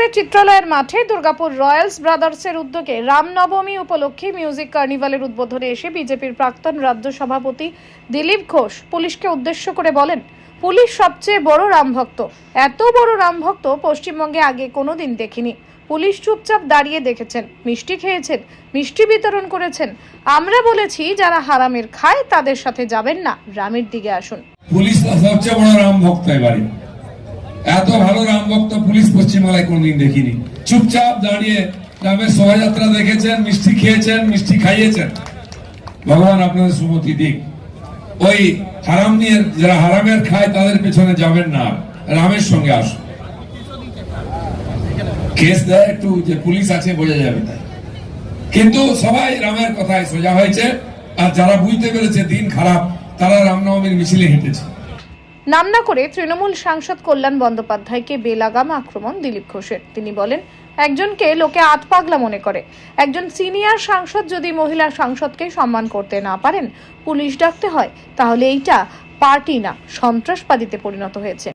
দুর্গাপুরের চিত্রালয়ের মাঠে দুর্গাপুর রয়্যালস ব্রাদার্সের উদ্যোগে রামনবমী উপলক্ষে মিউজিক কার্নিভালের উদ্বোধনে এসে বিজেপির প্রাক্তন রাজ্য সভাপতি দিলীপ ঘোষ পুলিশকে উদ্দেশ্য করে বলেন, পুলিশ সবচেয়ে বড় রামভক্ত। এত বড় রামভক্ত পশ্চিমবঙ্গে আগে কোনোদিন দেখিনি। পুলিশ চুপচাপ দাঁড়িয়ে দেখেছেন, মিষ্টি খেয়েছেন, মিষ্টি বিতরণ করেছেন। আমরা বলেছি, যারা হারামের খায় তাদের সাথে যাবেন না। রামের দিকে আসুন। পুলিশ সবচেয়ে বড় রাম ভক্ত এবারে। এত ভালো রাম ভক্ত পুলিশ পশ্চিমবাংলায় কোনদিন দেখিনি। চুপচাপ দাঁড়িয়ে রামের শোভাযাত্রা দেখেছেন, মিষ্টি খেয়েছেন, মিষ্টি খাইয়েছেন। ভগবান আপনাদের সুমতি দিক। ওই হারাম নিয়ে যারা হারামের খায়, তাদের পেছনে যাবেন না। রামের সঙ্গে আসুন। কেস দেয় একটু যে পুলিশ আছে, বোঝা যাবে। তাই কিন্তু সবাই রামের কথায় সোজা হয়েছে। আর যারা বুঝতে পেরেছে দিন খারাপ, তারা রামনবমীর মিছিলে হেঁটেছে। নাম না করে তৃণমূল সাংসদ কল্যাণ বন্দ্যোপাধ্যায়কে বেলাগাম আক্রমণ দিলীপ ঘোষের। তিনি বলেন, একজনকে লোকে আত পাগলা মনে করে। একজন সিনিয়র সাংসদ যদি মহিলা সাংসদকে সম্মান করতে না পারেন, পুলিশ ডাকতে হয়, তাহলে এইটা পার্টি না, সন্ত্রাসবাদীতে পরিণত হয়েছে।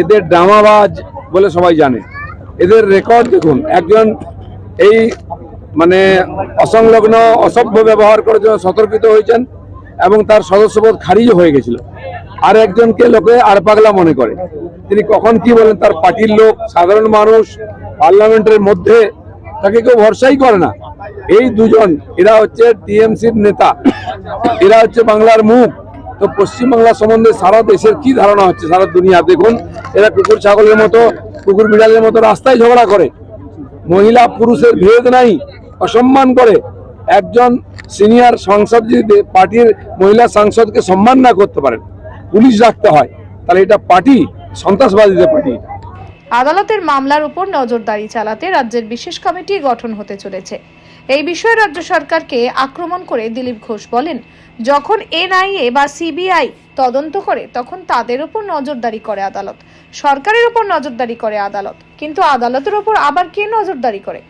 এদের ড্রামাবাজ বলে সবাই জানে। এদের রেকর্ড দেখুন, একজন এই মানে অসংলগ্ন, অসভ্য ব্যবহার করার জন্য সতর্কিত হয়েছেন। এবং তার সদস্যপদ খারিজ হয়ে গেছিল। আর একজনকে লোকে আর পাগলা মনে করে। তিনি কখন কি বলেন, তার পার্টির লোক, সাধারণ মানুষ, পার্লামেন্টের মধ্যে, তাকে কেউ ভরসাই করে না। এই দুজন, এরা হচ্ছে টিএমসির নেতা। এরা হচ্ছে বাংলার মুখ। তো পশ্চিমবাংলা সম্বন্ধে সারা দেশের কি ধারণা হচ্ছে? সারা দুনিয়া দেখুন, এরা কুকুর ছাগলের মতো, কুকুর বিড়ালের মতো রাস্তায় ঝগড়া করে। মহিলা পুরুষের ভেদ নাই, অসম্মান করে। একজন সিনিয়র সংসদ যদি পার্টির মহিলা সাংসদকে সম্মান না করতে পারেন, পুলিশ রাখতে হয়, তাহলে এটা পার্টি, সন্ত্রাসবাদীদের পার্টি। আদালতের মামলার উপর নজরদারি চালাতে রাজ্যের বিশেষ কমিটি গঠন হতে চলেছে। এই বিষয়ে রাজ্য সরকারকে আক্রমণ করে দিলীপ ঘোষ বলেন, যখন এনআইএ বা সিবিআই তদন্ত করে, তখন তাদের উপর নজরদারি করে আদালত। সরকারের উপর নজরদারি করে আদালত, কিন্তু আদালতের উপর আবার কে নজরদারি করে?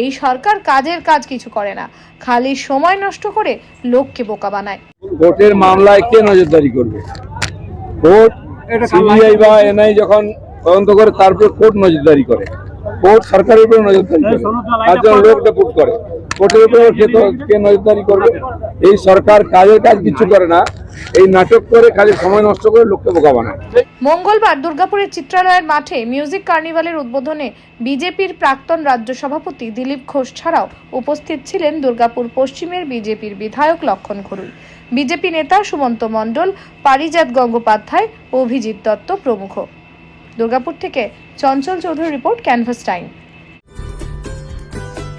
এই সরকার কাজের কাজ কিছু করে না। খালি সময় নষ্ট করে লোককে বোকা বানায়। ভোটের মামলায় কে নজরদারি করবে? ভোট সিবিআই বা এনআই যখন তদন্ত করে তারপর কোর্ট নজরদারি করে। কোর্ট সরকারের উপর নজরদারি করে। তার জন্য লোক ডেপুট করে। কোর্টের উপর কে নজরদারি করবে? এই সরকার কাজের কাজ কিছু করে না। এই নাটক করে খালি সময় নষ্ট করে লোককে বোকা বানায়। মঙ্গলবার দুর্গাপুরের চিত্রালয়ের মাঠে মিউজিক কার্নিভালের উদ্বোধনে বিজেপির প্রাক্তন রাজ্য সভাপতি দিলীপ ঘোষ ছাড়াও উপস্থিত ছিলেন দুর্গাপুর পশ্চিমের বিজেপির বিধায়ক লক্ষণ ঘরুই বিজেপি নেতা সুমন্ত মণ্ডল, পারিজাত গঙ্গোপাধ্যায়, অভিজিৎ দত্ত প্রমুখ। দুর্গাপুর থেকে Chanchal Chowdhury report canvas time.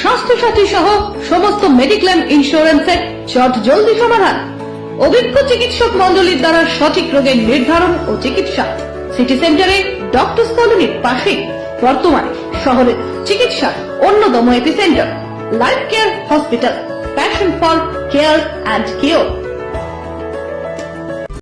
Swasthya Sathi সহ সমস্ত মেডিক্লেম ইন্স্যুরেন্সের চট জলদি সমাধান। অভিজ্ঞ চিকিৎসক মন্ডলীর দ্বারা সঠিক রোগের নির্ধারণ ও চিকিৎসা। সিটি সেন্টারে ডক্টর কলোনির পাশে বর্তমানে শহরের চিকিৎসা অন্যতম epicentre life care hospital. Passion for care and cure.